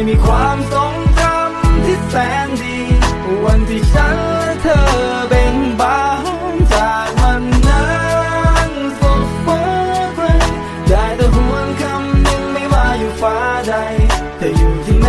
ม่มีความทรงจำที่แสนดี วันที่ฉันและเธอเบ่งบานจากมันนั้นสุดฟ้าไกลได้แต่หวนคำหนึ่งไม่ว่าอยู่ฟ้าใดเธออยู่ที่ไหน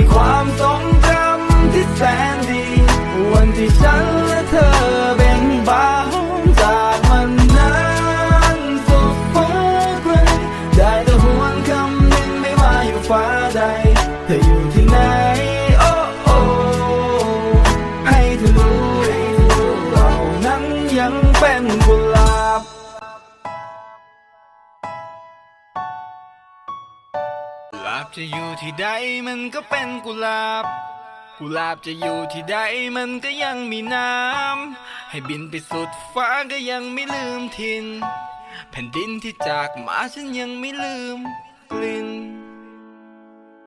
มีความทรงจำที่แสนดี วันที่ฉันและเธอเบ่งบานจากมันนั้นสุดฟ้าไกลได้แต่หวนคำนึงไม่ว่าอยู่ฟ้าใด เธออยู่ที่ไหนโอ้โอ้ให้เธอรู้เรานั้นยังเป็นกุหล จะอยู่ที่ใดมันก็เป็นกุหลาบ กุหลาบจะอยู่ที่ใดมันก็ยังมีน้ำ ให้บินไปสุดฟ้าก็ยังไม่ลืมทิน แผ่นดินที่จากมาฉันยังไม่ลืมกลิ่น